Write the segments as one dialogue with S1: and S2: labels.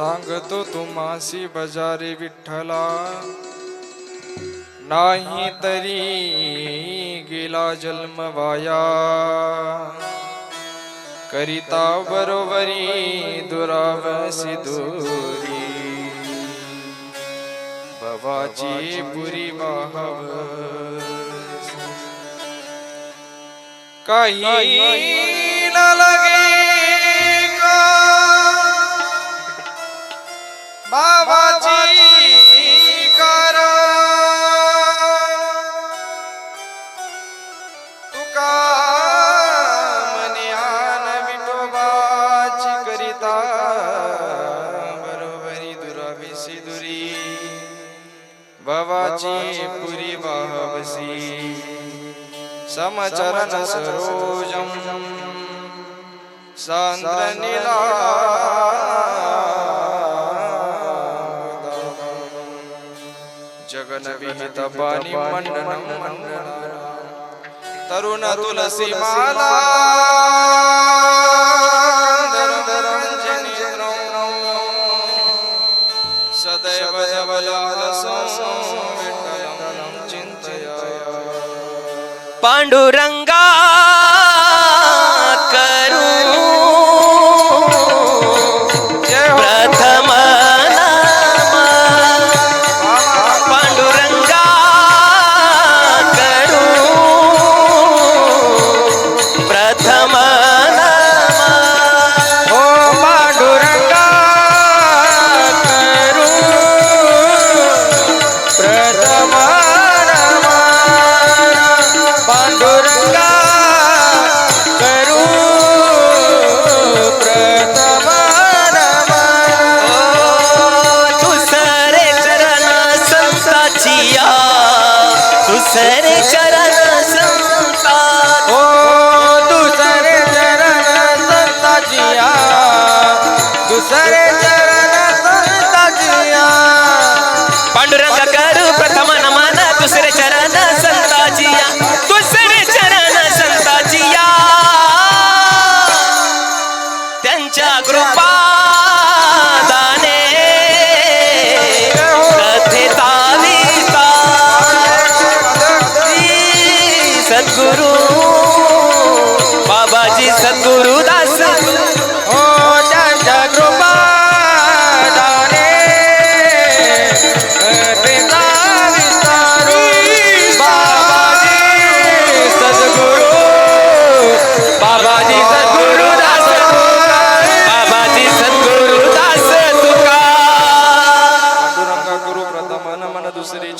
S1: सांगतो तुम्हासी बजारे विठ्ठला. नाही तरी गेला जन्म वाया. करिता बरोबरी दुरावसी दुरी. भवाची पुरी वाहव काही बाबाची कारण तुका मन्यान विठोबाची करिता बरोबरी दुराविसी दुरी. बाबाची पुरी बाबसी. समचरण सरोजम. सांद्र निला विहित पाणी मंडनं मंडन तरुण तुलसी माला। सदैव जवलालसं विठ्ठलं चिन्तया
S2: पांडुरंगा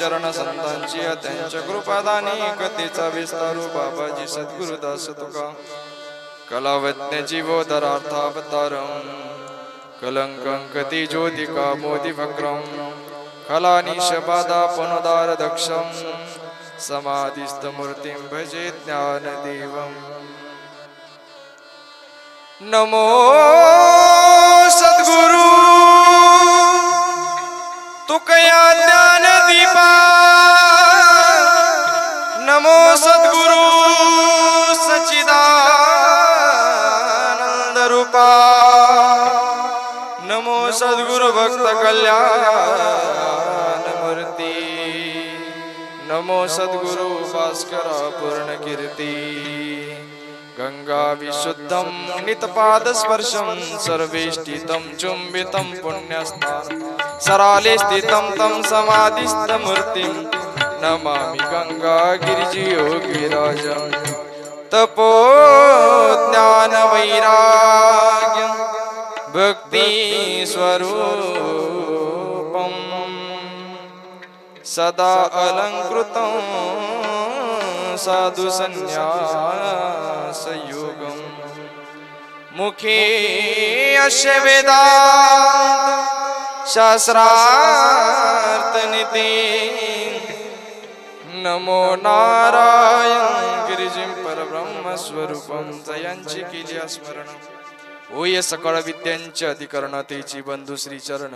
S2: चरण
S1: संतांची त्यांच्या कृपादानी कथेचा विस्तारू बाबाजी सद्गुरुदास तुका. कलावज्ञ जीवोदरार्थावतारम कलंकं कती ज्योतिका मोदी वक्रम खलानिशबादा पुनदार दक्षम भजे ज्ञानदेवम् नमो सद्गुरु तुकया ज्ञान दीपा। नमो सद्गुरु सचिदानंद रूपा। नमो सद्गुरु भक्त कल्याण मूर्ती। नमो सद्गुरु भास्कर पूर्ण कीर्ती गंगा विशुद्धं नितपादस्पर्शं सर्वेष्टितं चुम्बितं पुण्यस्थान। सराले स्थितं तं समाधिस्थमूर्तिं। नमामि गंगा गिरिजयोगिराजं तपो ज्ञानवैराग्यं भक्ति स्वरूपम् सदा अलङ्कृतं साधु मुखे अस्य वेदान्त शास्त्रार्थनिते। नमो नारायण गिरिजिं परब्रह्मस्वरूपं जयांची केली स्मरण। होय सकळ विद्यांचे अधिकरण तेची बंधू श्री चरण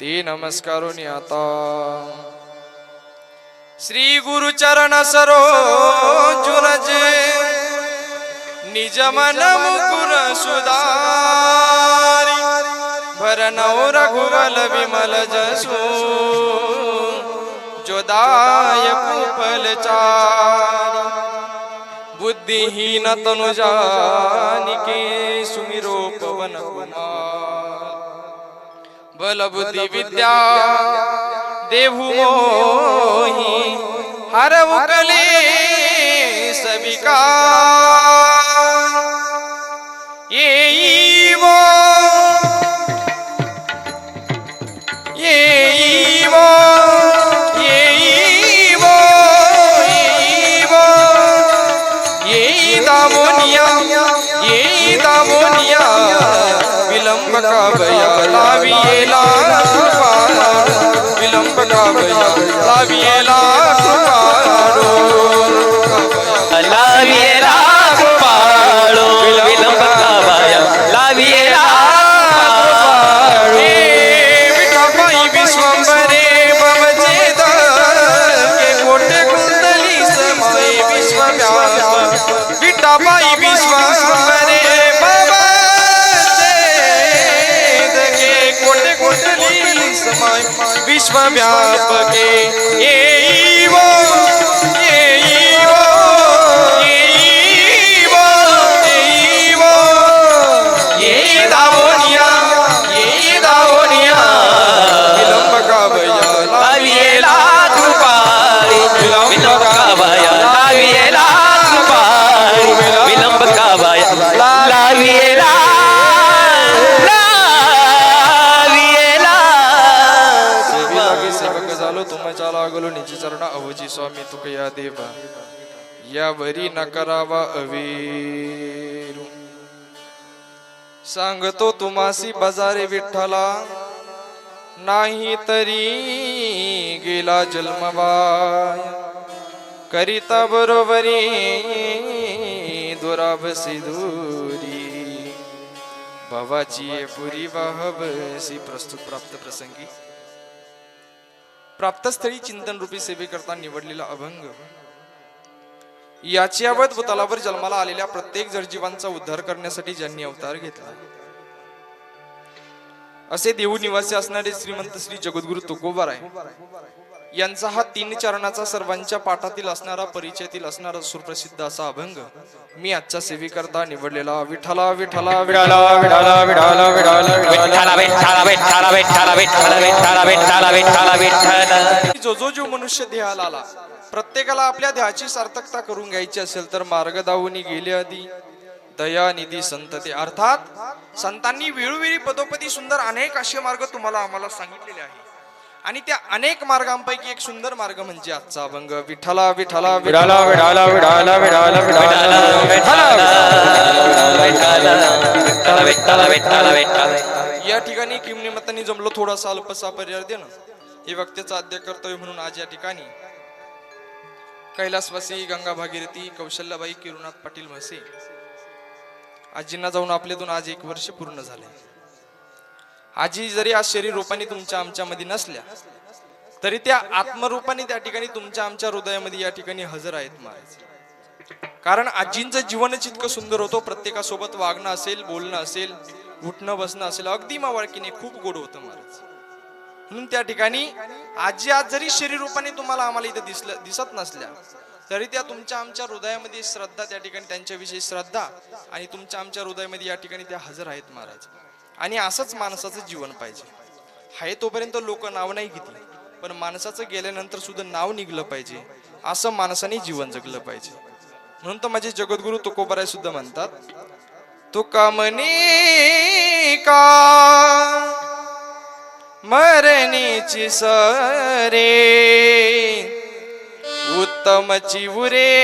S1: ते नमस्कारोनी आता श्री गुरुचरण सरोजुरजे निज मन मुकुर सुधारी भरनौ रघुवल विमल जसू जोदाय कुपल चारी। बुद्धिहीन तनुजानिके सुमिरो पवन कुमार। बल बुद्धि विद्या देहु मोही हरवु कले सबिका येई वो येई वो येई वो येई वो येई दामोनिया येई दामोनिया विलंब का भया लावियेला कृपारो लाविला कुपारो
S2: लाविला कुपारो विलंब कावाया लाविला વિશ્વ
S1: વ્યાપકે એ सेवक झालो तुमच्या लागलो निजी चरणा अवजी स्वामी तुक या देवा. या वरी न करावा अवेरू. सांगतो तुम्हासी बजारे विठ्ठला नाही तरी गेला जन्मवाय. करिता बरोबरी दुराभसी दूरी. भावाची पुरी वाहबसी प्रस्तुत प्राप्त प्रसंगी. प्राप्तस्थळी चिंतन रूपी सेवेकरता निवडलेला अभंग. याची यावत भूतलावर जन्माला आलेल्या प्रत्येक जडजीवांचा उद्धार करण्यासाठी ज्यांनी अवतार घेतला. असे देऊ निवासी असणारे श्रीमंत श्री जगद्गुरु तुकोबार आहे यांचा हा तीन चरणाचा सर्वांच्या पाठातील असणारा परिचयातील असणारा सुप्रसिद्ध असा अभंग मी आजच्या सेवेकरता निवडलेला
S2: विठाला विठाला विठाला विठाला विठाला विठाला
S1: जो जो जो मनुष्य देहाला आला प्रत्येकाला आपल्या देहाची सार्थकता करून घ्यायची असेल तर मार्ग दावूनी गेले आधी दया निधी संतते अर्थात संतांनी वेळोवेळी पदोपदी सुंदर अनेक असे मार्ग तुम्हाला आम्हाला सांगितलेले आहे आणि त्या अनेक मार्गांपैकी एक सुंदर मार्ग म्हणजे आजचा अभंग विठ्ठला विठ्ठला विठ्ठला विठ्ठला विठ्ठला विठ्ठला या ठिकाणी किम निमित्ताने जमलो थोडासा अल्पसा पर्याय देणं हे वक्त्याचं आद्य कर्तव्य म्हणून आज या ठिकाणी कैलासवासी गंगा भागीरथी कौशल्याबाई किरुनाथ पाटील म्हसे आजींना जाऊन आपल्यातून आज एक वर्ष पूर्ण झाले आजी जरी आज शरीर रूपाने तुमच्या आमच्यामध्ये नसल्या तरी त्या आत्मरूपाने त्या ठिकाणी तुमच्या आमच्या हृदयामध्ये या ठिकाणी हजर आहेत महाराज. कारण आजींचं जीवनच इतकं सुंदर होतं प्रत्येकासोबत वागणं असेल बोलणं असेल उठणं बसणं असेल अगदी मावळकीने खूप गोड होतं महाराज. म्हणून त्या ठिकाणी आजी आज जरी शरीर रूपाने तुम्हाला आम्हाला इथं दिसलं दिसत नसल्या तरी त्या तुमच्या आमच्या हृदयामध्ये श्रद्धा त्या ठिकाणी त्यांच्याविषयी श्रद्धा आणि तुमच्या आमच्या हृदयामध्ये या ठिकाणी त्या हजर आहेत महाराज. आणि असंच माणसाचं जीवन पाहिजे. आहे तोपर्यंत लोक नाव नाही घेतली पण माणसाचं गेल्यानंतर सुद्धा नाव निघलं पाहिजे असं माणसाने जीवन जगलं पाहिजे. म्हणून तर माझे जगद्गुरु तुकोबाराय सुद्धा म्हणतात तो म्हणे का? मरणीची सरे उत्तम चिवरे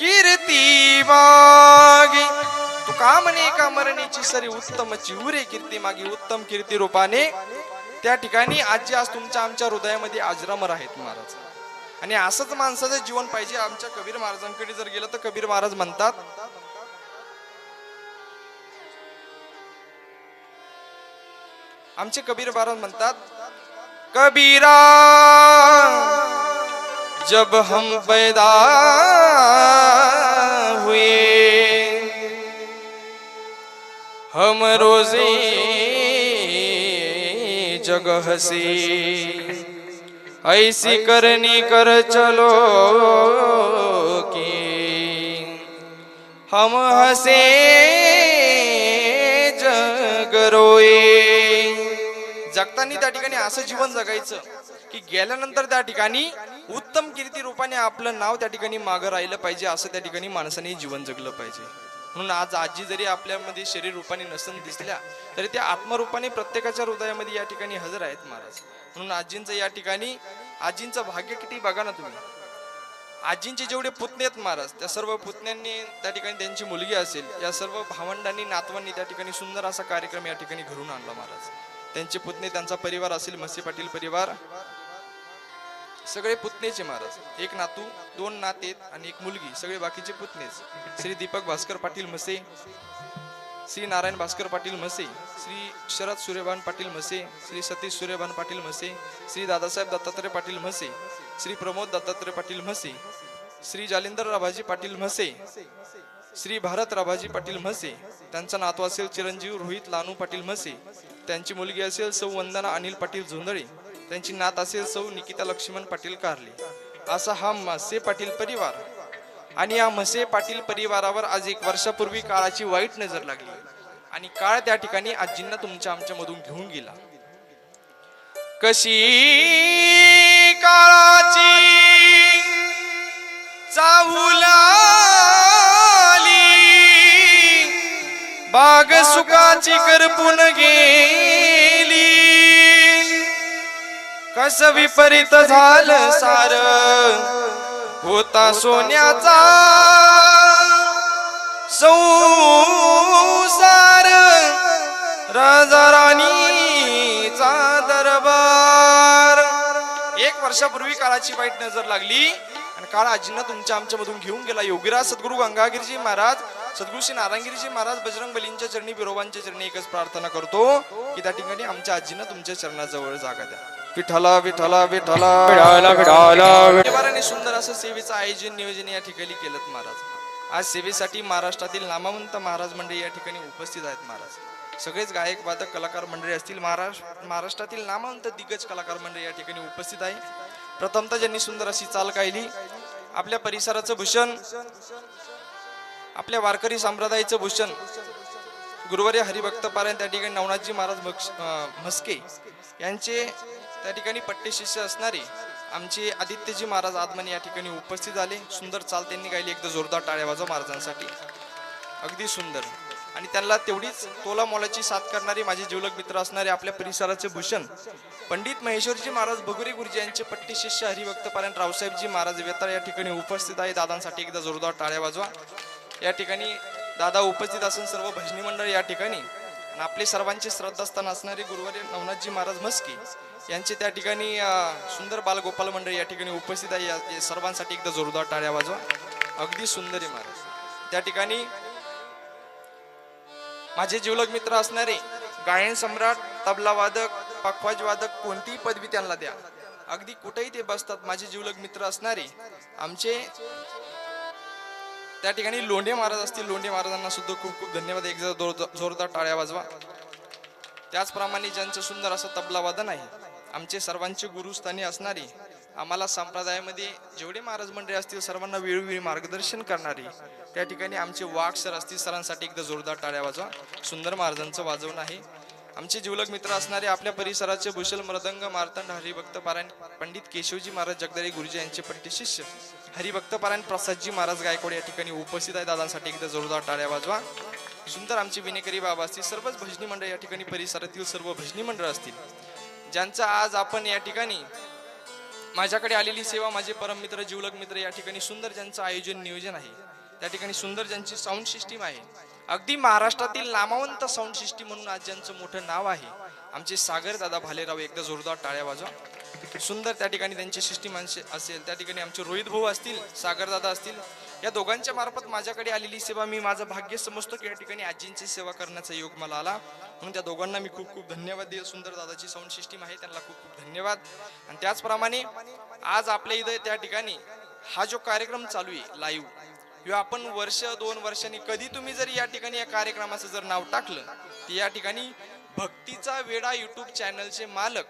S1: कीर्ती बागी कामने का मरणीची सरी उत्तम चिवरे कीर्ती मागे उत्तम कीर्ती रूपाने त्या ठिकाणी आजी आज तुमच्या आमच्या हृदयामध्ये आजरामर आहेत महाराज. आणि असंच माणसाचं जीवन पाहिजे आमच्या कबीर महाराजांकडे जर गेलं तर कबीर महाराज म्हणतात आमचे कबीर महाराज म्हणतात कबीरा जब हम पैदा हम रोजे जग हसी। ऐसी करनी कर चलो की हम हसे जग रोए। जगताना त्या ठिकाणी असं जीवन जगायचं की गेल्यानंतर त्या ठिकाणी उत्तम कीर्ती रूपाने आपलं नाव त्या ठिकाणी मागं राहिलं पाहिजे असं त्या ठिकाणी माणसाने जीवन जगलं पाहिजे. म्हणून आज आजी जरी आपल्यामध्ये शरीर रूपाने नसून दिसल्या तरी त्या आत्मरूपाने प्रत्येकाच्या हृदयामध्ये या ठिकाणी हजर आहेत महाराज. म्हणून आजींचं या ठिकाणी आजींचं भाग्य किती बघा ना तुम्ही. आजींचे जेवढे पुतणे आहेत महाराज त्या सर्व पुतण्यांनी त्या ठिकाणी त्यांची मुलगी असेल या सर्व भावंडांनी नातवांनी त्या ठिकाणी सुंदर असा कार्यक्रम या ठिकाणी घडून आणला महाराज. त्यांचे पुतणे त्यांचा परिवार असेल मसी पाटील परिवार सगळे पुतणेचे महाराज. एक नातू दोन नातेत आणि एक मुलगी सगळे बाकीचे पुतणेच. श्री दीपक भास्कर पाटील मसे श्री नारायण भास्कर पाटील म्हसे श्री शरद सूर्यभान पाटील म्हसे श्री सतीश सूर्यभान पाटील म्हसे श्री दादासाहेब दत्तात्रय पाटील म्हसे श्री प्रमोद दत्तात्रय पाटील म्हसे श्री जालिंदर राभाजी पाटील म्हसे श्री भारत राभाजी पाटील म्हसे त्यांचा नातू असेल चिरंजीव रोहित लानू पाटील म्हसे त्यांची मुलगी असेल सौ वंदना अनिल पाटील झोंदळे त्यांची नात असेल सौ निकिता लक्ष्मण पाटील कारले. असा हा म्हसे पाटील परिवार. आणि या म्हसे पाटील परिवारावर आज एक वर्षापूर्वी काळाची वाईट नजर लागली. आणि काळ त्या ठिकाणी आजींना तुमच्या आमच्या मधून घेऊन गेला. कशी काळाची चाहुलाली बाग सुखाची करपून घे कस विपरीत झालं सार? होता सोन्याचा संसार राजा राणीचा दरबार. एक वर्षापूर्वी काळाची वाईट नजर लागली आणि काळ आजींना तुमच्या आमच्या मधून घेऊन गेला. योगीराज सद्गुरू गंगागिरीजी महाराज सद्गुरू श्री नारायणगिरीजी महाराज बजरंग बलींच्या चरणी बिरोबांच्या चरणी एकच प्रार्थना करतो की त्या ठिकाणी आमच्या आजींना तुमच्या चरणाजवळ जागा द्या. विठाला विठाला विठाला
S2: विठाला, विठाला, विठ-
S1: परिवाराने सुंदर असं सेवेचं आयोजन नियोजन या ठिकाणी केलं महाराज. आज सेवेसाठी महाराष्ट्रातील नामवंत महाराज मंडळी या ठिकाणी उपस्थित आहेत महाराज. सगळेच गायक वादक कलाकार मंडळी असतील महाराष्ट्र महाराष्ट्रातील नामवंत दिग्गज कलाकार मंडळी या ठिकाणी उपस्थित आहे प्रथमतः ज्यांनी सुंदर अशी चाल काढली आपल्या परिसराचं भूषण आपल्या वारकरी संप्रदायाचं भूषण गुरुवारी हरिभक्त पारायण त्या ठिकाणी नवनाथजी महाराज म्हस्के यांचे त्या ठिकाणी पट्टे शिष्य असणारे आमचे आदित्यजी महाराज आदमाने या ठिकाणी उपस्थित झाले. सुंदर चाल त्यांनी गायली एकदा जोरदार टाळ्या वाजवा महाराजांसाठी. अगदी सुंदर. आणि त्यांना तेवढीच तोला मोलाची साथ करणारे माझे जीवलक मित्र असणारे आपल्या परिसराचे भूषण पंडित महेश्वरजी महाराज बगुरी गुरुजी यांचे पट्टी शिष्य हरिभक्त पारायण रावसाहेबजी महाराज वेताळ या ठिकाणी उपस्थित आहे. दादांसाठी एकदा जोरदार टाळ्या वाजवा. या ठिकाणी दादा उपस्थित असून सर्व भजनी मंडळ या ठिकाणी आपले सर्वांचे श्रद्धास्थान असणारे गुरुवारी नवनाथजी महाराज मस्की यांचे त्या ठिकाणी सुंदर बालगोपाल मंडळ या ठिकाणी उपस्थित आहे. या सर्वांसाठी एकदा जोरदार टाळ्या वाजवा. अगदी सुंदर आहे महाराज. त्या ठिकाणी माझे जीवलग मित्र असणारे गायन सम्राट तबला वादक पखवाज वादक कोणतीही पदवी त्यांना द्या. अगदी कुठेही ते बसतात. माझे जीवलग मित्र असणारे आमचे त्या ठिकाणी लोंढे महाराज असतील लोंढे महाराजांना सुद्धा खूप खूप धन्यवाद. एक जर जोरदार टाळ्या वाजवा. त्याचप्रमाणे ज्यांचं सुंदर असं तबला वादन आहे आमचे सर्वांचे गुरुस्थानी असणारे आम्हाला संप्रदायामध्ये जेवढे महाराज मंडळी असतील सर्वांना वेळोवेळी मार्गदर्शन करणारे त्या ठिकाणी आमचे वाघ सर असतील सरांसाठी एकदा जोरदार टाळ्या वाजवा. सुंदर महाराजांचं वाजवणं आहे. आमचे जीवलक मित्र असणारे आपल्या परिसराचे भूषल मृदंग मार्तंड हरिभक्त पारायण पंडित केशवजी महाराज जगदारी गुरुजी यांचे पट्टी शिष्य. हरिभक्त पारायण प्रसादजी महाराज गायकवाड या ठिकाणी उपस्थित आहे. दादांसाठी एकदा जोरदार टाळ्या वाजवा. सुंदर आमचे विनेकरी बाबा असतील सर्वच भजनी मंडळ या ठिकाणी परिसरातील सर्व भजनी मंडळ असतील ज्यांचा आज आपण या ठिकाणी माझ्याकडे आलेली सेवा माझे परममित्र जीवलक मित्र या ठिकाणी सुंदर ज्यांचं आयोजन नियोजन आहे. त्या ठिकाणी सुंदर ज्यांची साऊंड सिस्टीम आहे. अगदी महाराष्ट्रातील नामावंत साऊंड सिस्टीम म्हणून आज ज्यांचं मोठं नाव आहे. आमचे सागर दादा भालेराव एकदा जोरदार टाळ्या वाजवा. सुंदर त्या ठिकाणी त्यांची सिस्टीम असेल त्या ठिकाणी आमचे रोहित भाऊ असतील सागरदादा असतील या दोघांच्या मार्फत माझ्याकडे आलेली सेवा मी माझं भाग्य समजतो की या ठिकाणी आजींची सेवा करण्याचा योग मला आला. म्हणून त्या दोघांना मी खूप खूप धन्यवाद देईल. सुंदर दादाची साऊंड सिस्टीम आहे त्यांना खूप खूप धन्यवाद. आणि त्याचप्रमाणे आज आपल्या इथं त्या ठिकाणी हा जो कार्यक्रम चालू आहे लाईव्ह किंवा आपण वर्ष दोन वर्षांनी कधी तुम्ही जर या ठिकाणी या कार्यक्रमाचं जर नाव टाकलं तर या ठिकाणी भक्तीचा वेडा युट्यूब चॅनलचे मालक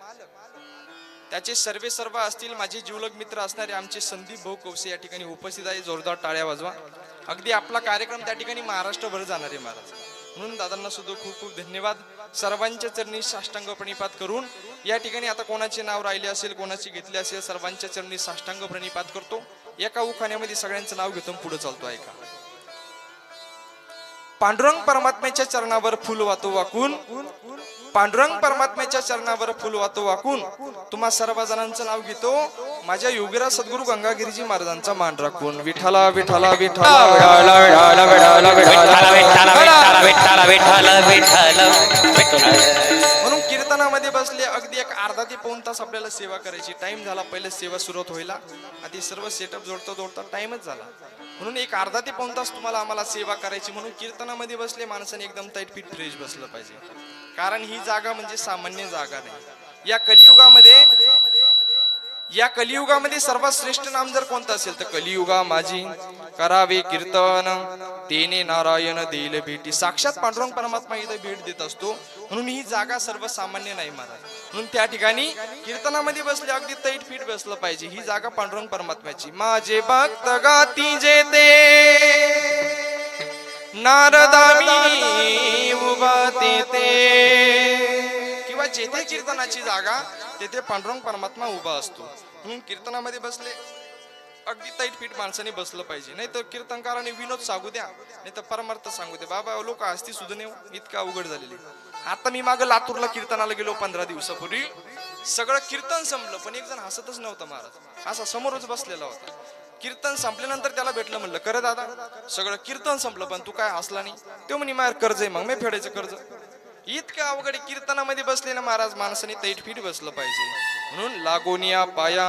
S1: त्याचे सर्वे सर्व असतील माझे जीवलग मित्र असणारे आमचे संदीप भाऊ कवसे या ठिकाणी उपस्थित आहे जोरदार टाळ्या वाजवा. अगदी आपला कार्यक्रम त्या ठिकाणी महाराष्ट्रभर जाणार आहे महाराज. म्हणून दादांना सुद्धा खूप खूप धन्यवाद. सर्वांच्या चरणी साष्टांग प्रणिपात करून या ठिकाणी आता कोणाचे नाव राहिले असेल कोणाचे घेतले असेल सर्वांच्या चरणी साष्टांग प्रणिपात करतो. एका उखाण्यामध्ये सगळ्यांचं नाव घेतो पुढे चालतो ऐका. पांडुरंग परमात्म्याच्या चरणावर फुल वातो वाकून पांडुरंग परमात्म्याच्या चरणावर फुल वातो वाकून तुम्हा सर्व जणांचं नाव घेतो माझ्या योगीराज सद्गुरु गंगागिरीजी महाराजांचा मान राखून विठाला विठाला विठाला
S2: विठाला विठाला विठ्ठल
S1: बसले अगदी एक अर्धा ते पाऊन तास आपल्याला सेवा करायची. टाइम झाला पहिले सेवा सुरुवात व्हायला. आधी सर्व सेटअप जोडता जोडता टाइमच झाला. म्हणून एक अर्धा ते पाऊन तास तुम्हाला आम्हाला सेवा करायची म्हणून कीर्तनामध्ये बसले माणसाने एकदम टाईट फिट फ्रेश बसलं पाहिजे. कारण ही जागा म्हणजे सामान्य जागा नाही. या कलियुगामध्ये या कलियुगामध्ये सर्वात श्रेष्ठ नाम जर कोणतं असेल तर कलियुगा माझी करावे कीर्तन. तेने नारायण देईल भेटी. साक्षात पांडुरंग परमात्मा इथे भेट देत असतो. म्हणून ही जागा सर्वसामान्य नाही महाराज. म्हणून त्या ठिकाणी कीर्तनामध्ये बसले अगदी तैट फीट बसलं पाहिजे. ही जागा पांडुरंग परमात्म्याची. माझे भक्त गाती जेते. नारदा उभा ते जेथे कीर्तनाची जागा तेथे पांडुरंग परमात्मा उभा असतो. म्हणून कीर्तनामध्ये बसले अगदी ताईट पीठ माणसाने बसलं पाहिजे. नाही तर कीर्तनकाराने विनोद सांगू द्या नाही तर परमार्थ सांगू द्या. बाबा लोक असती सुधने इतका अवघड झालेले. आता मी मागं लातूरला कीर्तनाला गेलो पंधरा दिवसापूर्वी. सगळं कीर्तन संपलं पण एक जण हसतच नव्हता महाराज. असा समोरच बसलेला होता. कीर्तन संपल्यानंतर त्याला भेटलं म्हणलं करे दादा सगळं कीर्तन संपलं पण तू काय हसला नाही? तो म्हणे माझ्यावर कर्ज आहे मग मी फेडायचं कर्ज. इतकं अवघड कीर्तनामध्ये बसलेला महाराज माणसाने तैटफीट बसलं पाहिजे. म्हणून लागोनिया पाया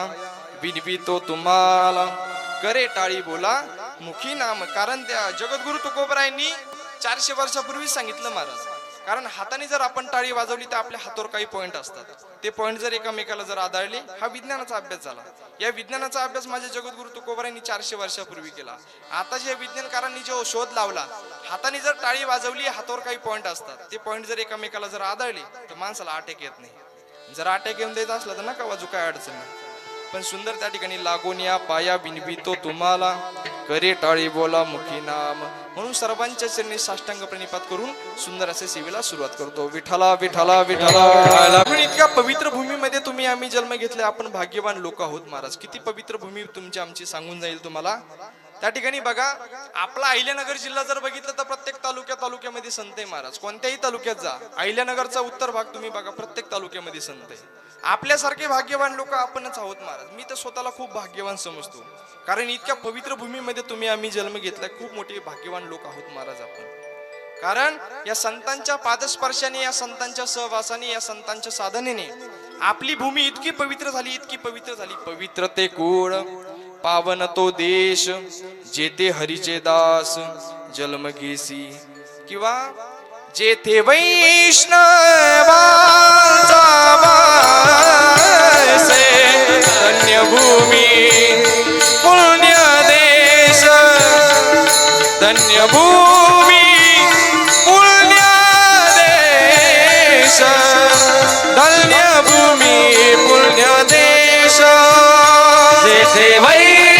S1: विनवितो तुम्हाला. करे टाळी बोला मुखी नाम कारण त्या जगद्गुरु तुकोबरायांनी चारशे वर्षापूर्वी सांगितलं महाराज. कारण हाताने जर आपण टाळी वाजवली तर आपल्या हातावर काही पॉईंट असतात. ते पॉईंट जर एकामेकाला जर आदळले हा विज्ञानाचा अभ्यास झाला. या विज्ञानाचा अभ्यास माझ्या जगद्गुरु तुकोबरांनी चारशे वर्षापूर्वी केला. आता जे विज्ञानकारांनी जो शोध लावला हाताने जर टाळी वाजवली हातावर काही पॉईंट असतात. ते पॉईंट जर एकामेकाला जर आदळले तर माणसाला अटॅक येत नाही. जर अटॅक येऊन देत असला तर नका वाजू काय अडचण नाही. पण सुंदर त्या ठिकाणी लागून या पाया बिनबितो तुम्हाला. करे टाळी बोला मुखी नाम. म्हणून सर्वांच्या चरणी साष्टांग प्रणिपात करून सुंदर असे सेवेला सुरुवात करतो. विठाला विठाला विठाला म्हणून इतक्या पवित्र भूमीमध्ये तुम्ही आम्ही जन्म घेतले. आपण भाग्यवान लोक आहोत महाराज. किती पवित्र भूमी तुमची आमची सांगून जाईल तुम्हाला. त्या ठिकाणी बघा आपला अहिल्यानगर जिल्हा जर बघितलं तर प्रत्येक तालुक्या तालुक्यामध्ये संत आहे महाराज. कोणत्याही तालुक्यात जा. अहिल्यानगरचा उत्तर भाग तुम्ही बघा प्रत्येक तालुक्यामध्ये संत आहे. आपल्यासारखे भाग्यवान लोक आपणच आहोत महाराज. मी तर स्वतःला खूप भाग्यवान समजतो. कारण इतक्या पवित्र भूमीमध्ये तुम्ही आम्ही जन्म घेतलाय खूप मोठे भाग्यवान लोक आहोत महाराज आपण. कारण या संतांच्या पादस्पर्शाने या संतांच्या सहवासाने या संतांच्या साधनेने आपली भूमी इतकी पवित्र झाली इतकी पवित्र झाली. पवित्र ते कुळ पावन तो देश जेथे हरीचे दास जन्म घेसी. किंवा जेथे वैष्णवांचा भूमी पुण्य देश धन्य भूमी पुण्य देश
S2: जेथे
S1: वै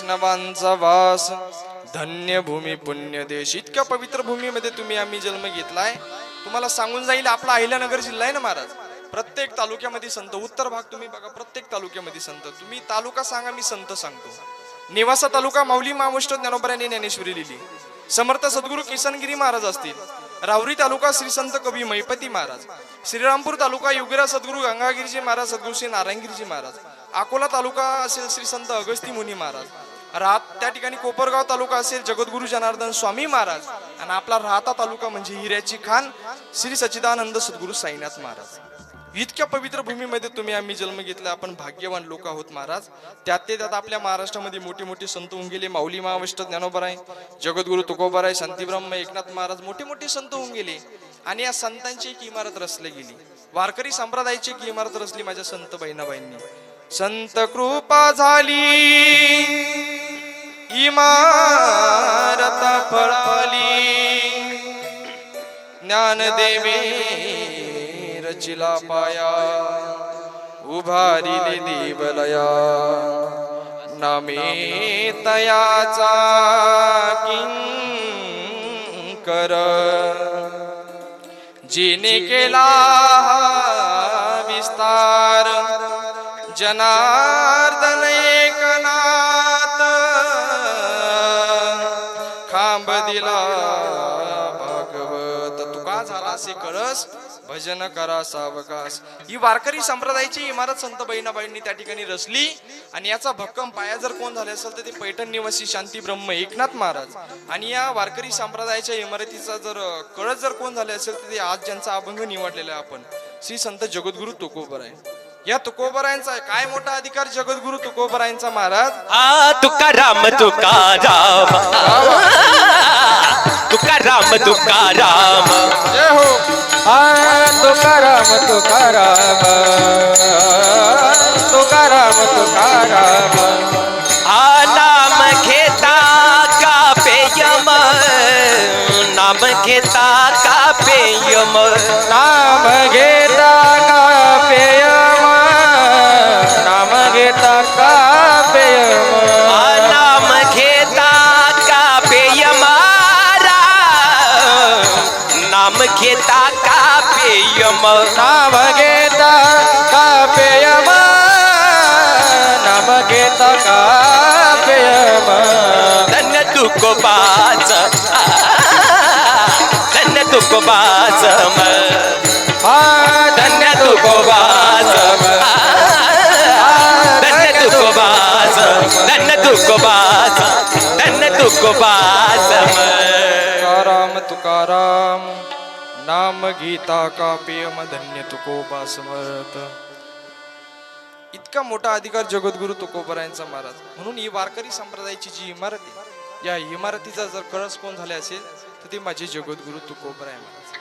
S1: वैष्णवांचा वास. धन्य भूमी पुण्य देश इतक्या पवित्र भूमीमध्ये तुम्ही आम्ही जन्म घेतलाय. तुम्हाला सांगून जाईल आपला अहिल्यानगर जिल्हा आहे ना महाराज? प्रत्येक तालुक्यामध्ये संत उत्तर भाग तुम्ही बघा प्रत्येक तालुक्यामध्ये संत. तुम्ही तालुका सांगा मी संत सांगतो. नेवासा तालुका माऊली महामुष्ट ज्ञानोबऱ्याने ज्ञानेश्वरी लिहिली. समर्थ सद्गुरू किसनगिरी महाराज असतील. रावरी तालुका श्री संत कवी मैपती महाराज. श्रीरामपूर तालुका युगरा सद्गुरू गंगागिरीजी महाराज सद्गुरू श्री नारायणगिरीजी महाराज. अकोला तालुका असेल श्री संत अगस्ती मुनी महाराज. राहत त्या ठिकाणी कोपरगाव तालुका असेल जगद्गुरु जनार्दन स्वामी महाराज. आणि आपला राहता तालुका म्हणजे हिऱ्याची खान श्री सच्चिदानंद सद्गुरू साईनाथ महाराज. इतक्या पवित्र भूमीमध्ये तुम्ही आम्ही जन्म घेतला आपण भाग्यवान लोक आहोत महाराज. त्यात ते त्यात आपल्या महाराष्ट्रामध्ये मोठे मोठे संत होऊन गेले माऊली महावष्ट ज्ञानोबर आहे जगद्गुरु तुकोबर आहे शांतीब्रह्म एकनाथ महाराज मोठे मोठे संत होऊन गेले. आणि या संतांची एक इमारत रचली गेली. वारकरी संप्रदायाची एक इमारत रचली माझ्या संत बहिणाबाईंनी. संत कृपा झाली. इमारत फळाली ज्ञानदेवी रचिला पाया उभारिले देवलया. नामे तयाचा किंकर जिने केला विस्तार जनार्दन खांब दिला भागवत तुका झाला असे कळस? भजन करा सावकाश. ही वारकरी संप्रदायाची इमारत संत बहिणाबाईंनी त्या ठिकाणी रचली. आणि याचा भक्कम पाया जर कोण झाले असेल तर ते पैठण निवासी शांती ब्रह्म एकनाथ महाराज. आणि या वारकरी संप्रदायाच्या इमारतीचा जर कळस जर कोण झाले असेल तर ते आज ज्यांचा अभंग निवडलेला आहे आपण. श्री संत जगद्गुरु तुकोबर आहे या तुकोबरायांचा काय मोठा अधिकार जगद्गुरु तुकोबरायांचा महाराज?
S2: आ तुकाराम तुकाराम तुकाराम तुकाराम
S1: जय हो.
S3: तुकाराम तुकाराम तुकाराम तुकाराम
S2: आ नाम घेता का पेयम नाम घेता का पेयम
S3: नाम घेता घेता का पेयम
S2: नाम घेता का पेयम नाम घेता का पेयम धन्य तुकोबाच धन्य तुकोबाच धन्य तुकोबाच धन्य तुकोबाच धन्य तुकोबाच धन्य तुकोबाच
S1: तुकाराम तुकाराम। नाम गीता का पेयम धन्य तुकोबा समर्थ इतका मोठा अधिकार जगद्गुरु तुकोबरायांचा महाराज. म्हणून ही वारकरी संप्रदायाची जी इमारत आहे या इमारतीचा जर कळस कोण झाले असेल तर ते माझे जगद्गुरु तुकोबराय महाराज.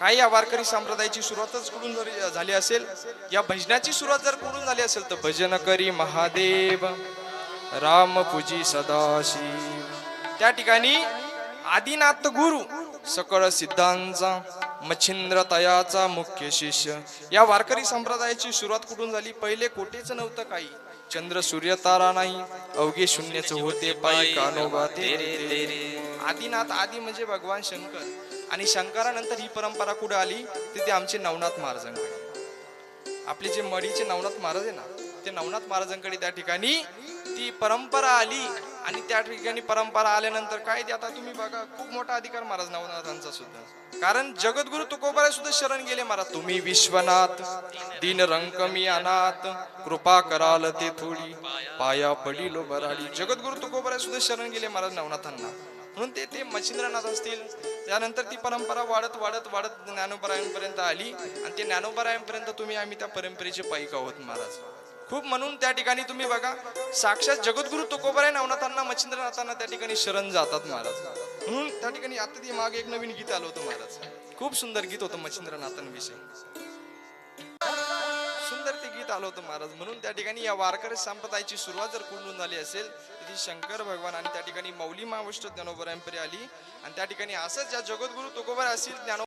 S1: काय या वारकरी संप्रदायाची सुरुवातच कुठून जरी झाली असेल या भजनाची सुरुवात जर कुठून झाली असेल तर भजन करी महादेव राम पूजी सदाशिव. त्या ठिकाणी आदिनाथ गुरु सकळ सिद्धांचा मच्छिंद्र तयाचा मुख्य शिष्य. या वारकरी संप्रदायाची सुरुवात कुठून झाली? पहिले कोटेच नव्हतं काही. चंद्र सूर्य तारा नाही अवघे शून्यच होते पायी कानोबा तेरे तेरे. आदिनाथ आदी म्हणजे भगवान शंकर. आणि शंकरानंतर ही परंपरा कुठे आली? तिथे आमचे नवनाथ महाराजांकडे. आपले जे मडीचे नवनाथ महाराज आहे ना ते नवनाथ महाराजांकडे त्या ठिकाणी ती परंपरा आली आणि त्या ठिकाणी परंपरा आल्यानंतर काय ते आता तुम्ही बघा खूप मोठा अधिकार महाराज नवनाथांचा सुद्धा. कारण जगद्गुरु तुकोबारा सुद्धा शरण गेले महाराज. तुम्ही विश्वनाथ दिन रंकमी अनाथ कृपा कराल ते थोडी पाया पडिलो बराडी. जगद्गुरु तुकोबारा सुद्धा शरण गेले महाराज नवनाथांना. म्हणून ते ते मच्छिंद्रनाथ असतील त्यानंतर ती परंपरा वाढत वाढत वाढत ज्ञानोबरायांपर्यंत आली आणि ते ज्ञानोबरायांपर्यंत तुम्ही आम्ही त्या परंपरेचे पायिक आहोत महाराज. खूप म्हणून त्या ठिकाणी तुम्ही बघा साक्षात जगद्गुरु तुकोबराय नवनाथांना मच्छिंद्रनाथांना त्या ठिकाणी शरण जातात महाराज. म्हणून त्या ठिकाणी आता ती मागे एक नवीन गीत आलं होतं महाराज. खूप सुंदर गीत होतं मच्छिंद्रनाथांविषयी. सुंदर ते गीत आलं होतं महाराज. म्हणून त्या ठिकाणी या वारकरी संप्रदायाची सुरुवात जर कुंडून झाली असेल तर ती शंकर भगवान आणि त्या ठिकाणी मौली महावष्ट ज्ञानोबरायांपर्यंत आली. आणि त्या ठिकाणी असंच ज्या जगद्गुरु तुकोबर असतील ज्ञानो